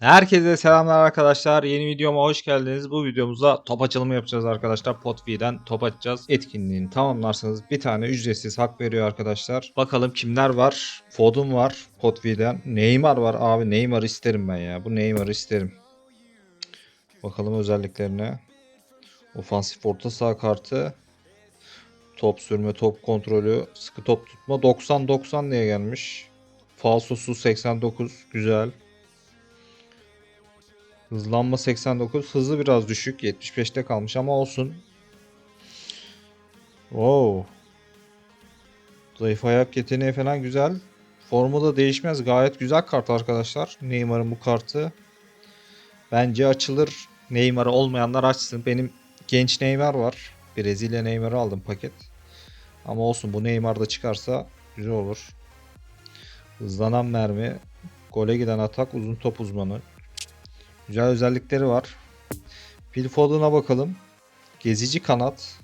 Herkese selamlar arkadaşlar. Yeni videoma hoş geldiniz. Bu videomuzda top açılımı yapacağız arkadaşlar. Potvi'den top açacağız. Etkinliğini tamamlarsanız bir tane ücretsiz hak veriyor arkadaşlar. Bakalım kimler var? Foden var Potvi'den. Neymar var abi. Neymar isterim ben ya. Bu Neymar'ı isterim. Bakalım özelliklerine. Ofansif orta saha kartı. Top sürme, top kontrolü, sıkı top tutma 90-90 diye gelmiş. Falsosu 89 güzel. Hızlanma 89. Hızı biraz düşük. 75'te kalmış ama olsun. Wow. Zayıf ayak yeteneği falan güzel. Formu da değişmez. Gayet güzel kart arkadaşlar. Neymar'ın bu kartı. Bence açılır. Neymar'ı olmayanlar açsın. Benim genç Neymar var. Brezilya Neymar'ı aldım paket. Ama olsun bu Neymar da çıkarsa güzel olur. Hızlanan mermi. Gole giden atak. Uzun top uzmanı. Güzel özellikleri var. Phil Foden'a bakalım. Gezici kanat.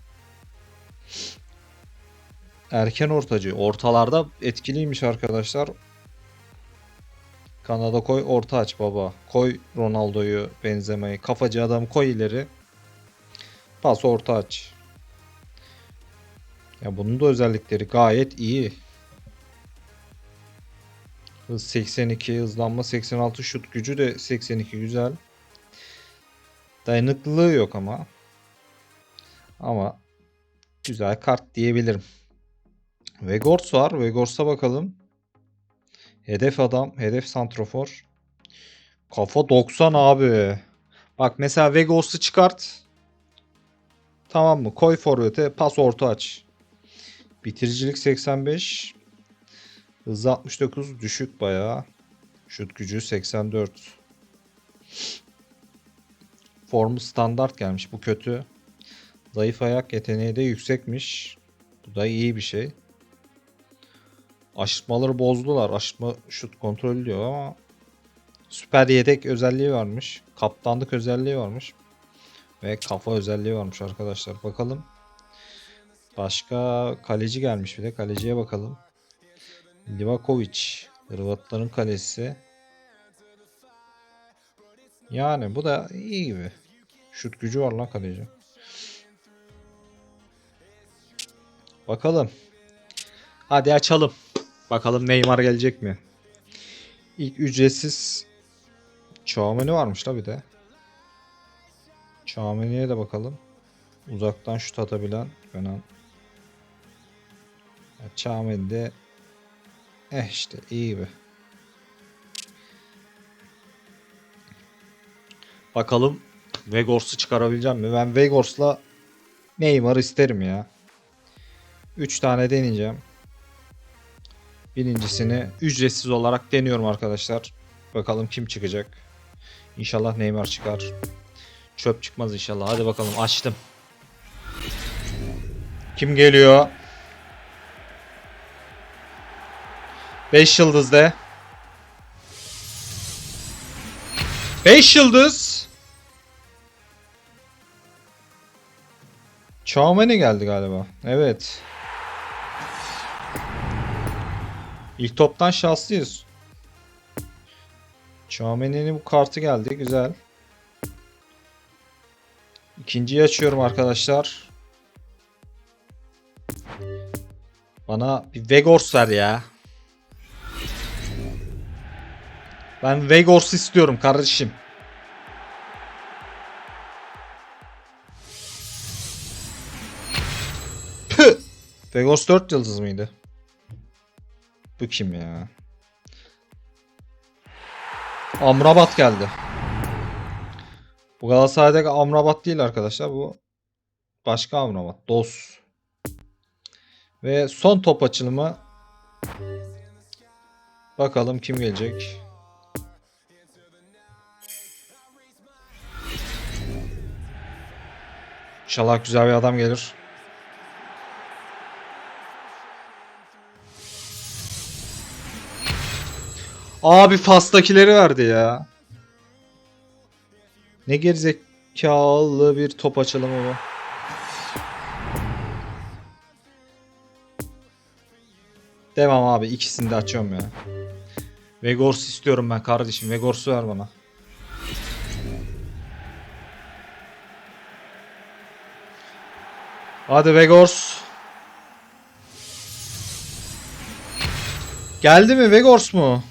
Erken ortacı. Ortalarda etkiliymiş arkadaşlar. Kanada koy orta aç baba. Koy Ronaldo'yu Benzema'yı. Kafacı adam koy ileri. Pas orta aç. Ya bunun da özellikleri gayet iyi. Hız 82, hızlanma 86, şut gücü de 82 güzel. Dayanıklılığı yok ama. Ama güzel kart diyebilirim. Vegors var. Vegors'a bakalım. Hedef adam, hedef santrofor. Kafa 90 abi. Bak mesela Vegors'u çıkart. Tamam mı? Koy forvete, pas orta aç. Bitiricilik 85. Hızı 69 düşük bayağı. Şut gücü 84. Formu standart gelmiş. Bu kötü. Zayıf ayak yeteneği de yüksekmiş. Bu da iyi bir şey. Aşırtmaları bozdular. Aşırtma şut kontrolü diyor ama süper yedek özelliği varmış. Kaptanlık özelliği varmış. Ve kafa özelliği varmış arkadaşlar. Bakalım. Başka kaleci gelmiş bir de. Kaleciye bakalım. Livakovic. Hırvatların kalesi. Yani bu da iyi gibi. Şut gücü var lan kaleci. Bakalım. Hadi açalım. Bakalım Neymar gelecek mi? İlk ücretsiz Chouameni varmış la bir de. Chouameni'ye de bakalım. Uzaktan şut atabilen Kenan. Ya Chouameni de Eh işte iyi gibi. Bakalım Vegors'u çıkarabileceğim mi? Ben Vegors'la Neymar isterim ya. 3 tane deneyeceğim. Birincisini ücretsiz olarak deniyorum arkadaşlar. Bakalım kim çıkacak. İnşallah Neymar çıkar. Çöp çıkmaz inşallah. Hadi bakalım açtım. Kim geliyor? 5 yıldız de. 5 yıldız. Chouameni geldi galiba. Evet. İlk toptan şanslıyız. Chouameni'nin bu kartı geldi. Güzel. İkinciyi açıyorum arkadaşlar. Bana bir Vegors ver ya. Ben Vegors istiyorum kardeşim. Püh! Vegors 4 yıldız mıydı? Bu kim ya? Amrabat geldi. Bu Galatasaray'daki Amrabat değil arkadaşlar. Bu başka Amrabat. Dos. Ve son top açılımı. Bakalım kim gelecek. İnşallah güzel bir adam gelir. Abi Fas'takileri verdi ya. Ne gerizekalı bir top açılımı bu. Devam abi ikisini de açıyorum ya. Vegors istiyorum ben kardeşim. Vegors'u ver bana. Hadi Vegors. Geldi mi Vegors mu?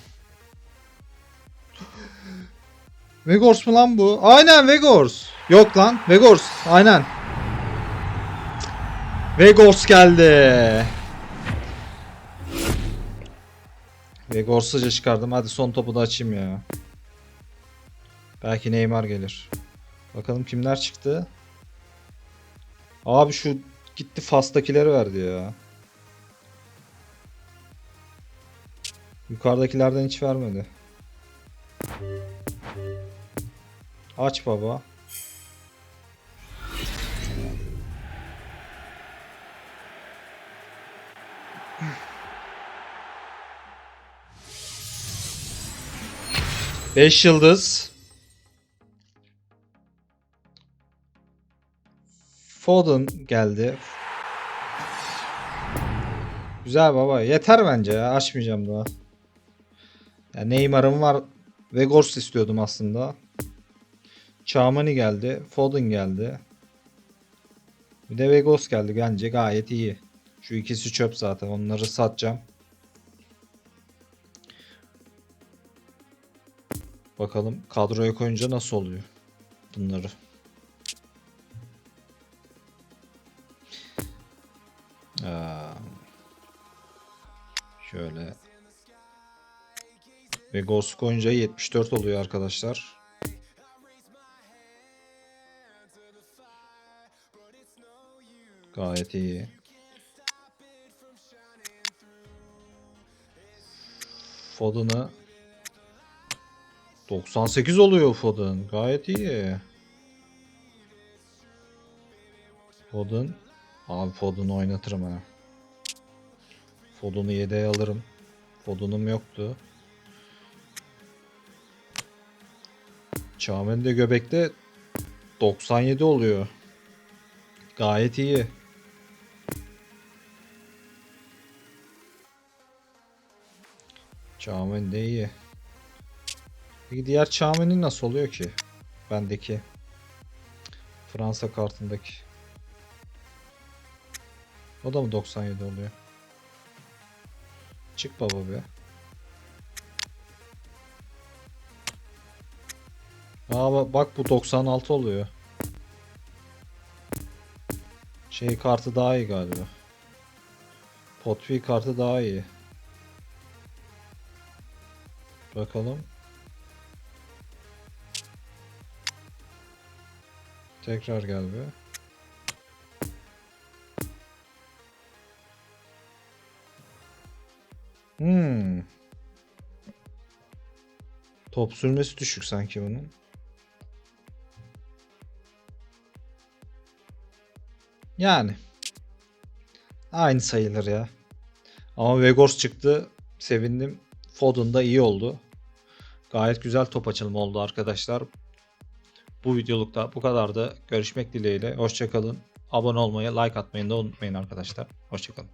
Vegors mu lan bu? Aynen Vegors. Yok lan Vegors. Aynen. Vegors geldi. Vegors'ıca çıkardım. Hadi son topu da açayım ya. Belki Neymar gelir. Bakalım kimler çıktı. Abi şu gitti Fas'takileri verdi ya. Yukarıdakilerden hiç vermedi. Aç baba. Beş yıldız. Foden geldi. Güzel baba. Yeter bence ya. Açmayacağım daha. Ya Neymar'ım var. Vegors istiyordum aslında. Çağmani geldi. Foden geldi. Bir de Vegos geldi. Bence gayet iyi. Şu ikisi çöp zaten. Onları satacağım. Bakalım kadroya koyunca nasıl oluyor bunları. Ve Ghost koyunca 74 oluyor arkadaşlar. Gayet iyi. Foden'ı 98 oluyor Foden. Gayet iyi. Foden. Abi Foden'ı oynatırım ha. Foden'ı yedeğe alırım. Foden'ım yoktu. Çağmen göbekte 97 oluyor. Gayet iyi. Çağmen de iyi. Peki diğer Çağmen'in nasıl oluyor ki? Bendeki. Fransa kartındaki. O da mı 97 oluyor? Çık baba be. Aa ba- bak bu 96 oluyor. Şey kartı daha iyi galiba. Potvi kartı daha iyi. Bakalım. Tekrar gel be. Hmm. Top sürmesi düşük sanki bunun. Yani. Aynı sayılır ya. Ama Vegors çıktı. Sevindim. Foden da iyi oldu. Gayet güzel top açılımı oldu arkadaşlar. Bu videolukta bu kadardı. Görüşmek dileğiyle. Hoşçakalın. Abone olmayı, like atmayı da unutmayın arkadaşlar. Hoşçakalın.